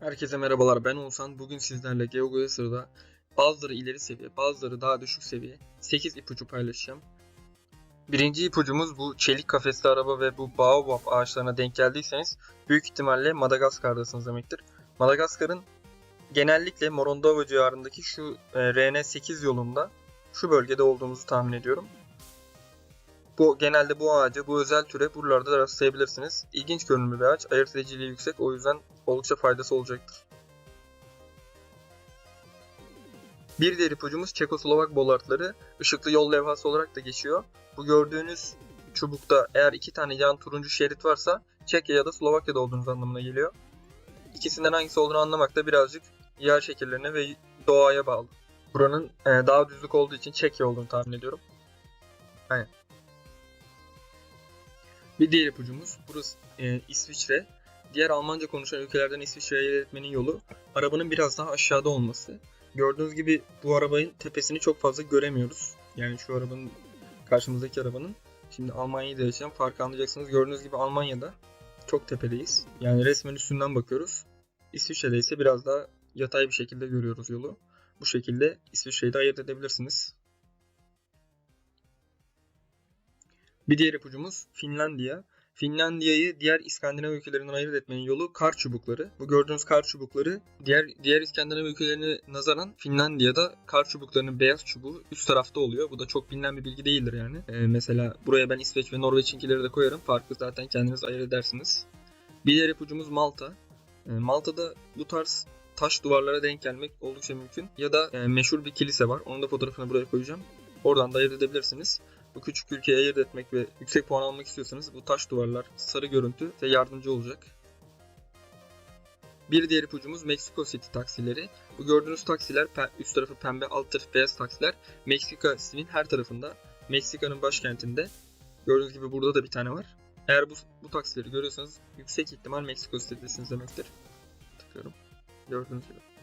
Herkese merhabalar ben Oğuzhan. Bugün sizlerle GeoGuessr'da bazıları ileri seviye, bazıları daha düşük seviye 8 ipucu paylaşacağım. Birinci ipucumuz bu çelik kafesli araba ve bu baobab ağaçlarına denk geldiyseniz büyük ihtimalle Madagaskar'dasınız demektir. Madagaskar'ın genellikle Morondava civarındaki şu e, RN8 yolunda şu bölgede olduğumuzu tahmin ediyorum. Bu genelde bu ağacı, bu özel türe buralarda da rastlayabilirsiniz. İlginç görünümlü bir ağaç, ayırt ediciliği yüksek o yüzden oldukça faydası olacaktır. Bir diğer ipucumuz Çekoslovak bolartları ışıklı yol levhası olarak da geçiyor. Bu gördüğünüz çubukta eğer iki tane yan turuncu şerit varsa Çekya ya da Slovakya'da olduğunuz anlamına geliyor. İkisinden hangisi olduğunu anlamak da birazcık yer şekillerine ve doğaya bağlı. Buranın e, daha düzlük olduğu için Çekya olduğunu tahmin ediyorum. Aynen. Bir diğer ipucumuz burası e, İsviçre. Diğer Almanca konuşan ülkelerden İsviçre'ye iletmenin yolu arabanın biraz daha aşağıda olması. Gördüğünüz gibi bu arabanın tepesini çok fazla göremiyoruz. Yani şu arabanın karşımızdaki arabanın. Şimdi Almanya'yı da yaşayan farkı anlayacaksınız. Gördüğünüz gibi Almanya'da çok tepedeyiz. Yani resmen üstünden bakıyoruz. İsviçre'de ise biraz daha yatay bir şekilde görüyoruz yolu. Bu şekilde İsviçre'yi de ayırt edebilirsiniz. Bir diğer ipucumuz Finlandiya. Finlandiya'yı diğer İskandinav ülkelerinden ayırt etmenin yolu kar çubukları. Bu gördüğünüz kar çubukları diğer diğer İskandinav ülkelerine nazaran Finlandiya'da kar çubuklarının beyaz çubuğu üst tarafta oluyor. Bu da çok bilinen bir bilgi değildir yani. Ee, mesela buraya ben İsveç ve Norveç'inkileri de koyarım. Farkı zaten kendiniz ayırt edersiniz. Bir diğer ipucumuz Malta. Ee, Malta'da bu tarz taş duvarlara denk gelmek oldukça mümkün. Ya da e, meşhur bir kilise var. Onun da fotoğrafını buraya koyacağım. Oradan da ayırt edebilirsiniz. Bu küçük ülkeyi ayırt etmek ve yüksek puan almak istiyorsanız bu taş duvarlar, sarı görüntü size yardımcı olacak. Bir diğer ipucumuz Mexico City taksileri. Bu gördüğünüz taksiler üst tarafı pembe, alt tarafı beyaz taksiler. Meksika City'nin her tarafında, Meksika'nın başkentinde. Gördüğünüz gibi burada da bir tane var. Eğer bu, bu taksileri görüyorsanız yüksek ihtimal Mexico City'desiniz demektir. Tıklıyorum. Gördüğünüz gibi.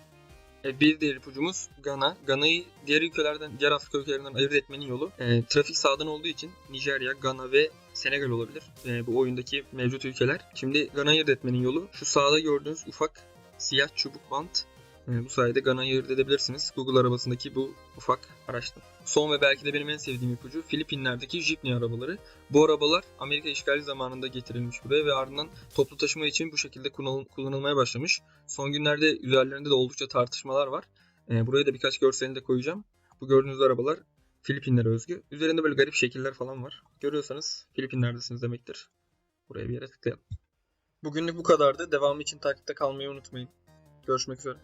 E, bir diğer ipucumuz Gana. Gana'yı diğer ülkelerden, diğer Afrika ülkelerinden ayırt etmenin yolu e, trafik sağdan olduğu için Nijerya, Gana ve Senegal olabilir. E, bu oyundaki mevcut ülkeler. Şimdi Gana'yı ayırt etmenin yolu şu sağda gördüğünüz ufak siyah çubuk bant. E, bu sayede Gana'yı ayırt edebilirsiniz. Google arabasındaki bu ufak araçtan. Son ve belki de benim en sevdiğim ipucu Filipinler'deki Jeepney arabaları. Bu arabalar Amerika işgali zamanında getirilmiş buraya ve ardından toplu taşıma için bu şekilde kullanıl- kullanılmaya başlamış. Son günlerde üzerlerinde de oldukça tartışmalar var. Ee, buraya da birkaç görselini de koyacağım. Bu gördüğünüz arabalar Filipinlere özgü. Üzerinde böyle garip şekiller falan var. Görüyorsanız Filipinler'desiniz demektir. Buraya bir yere tıklayalım. Bugünlük bu kadardı. Devamı için takipte kalmayı unutmayın. Görüşmek üzere.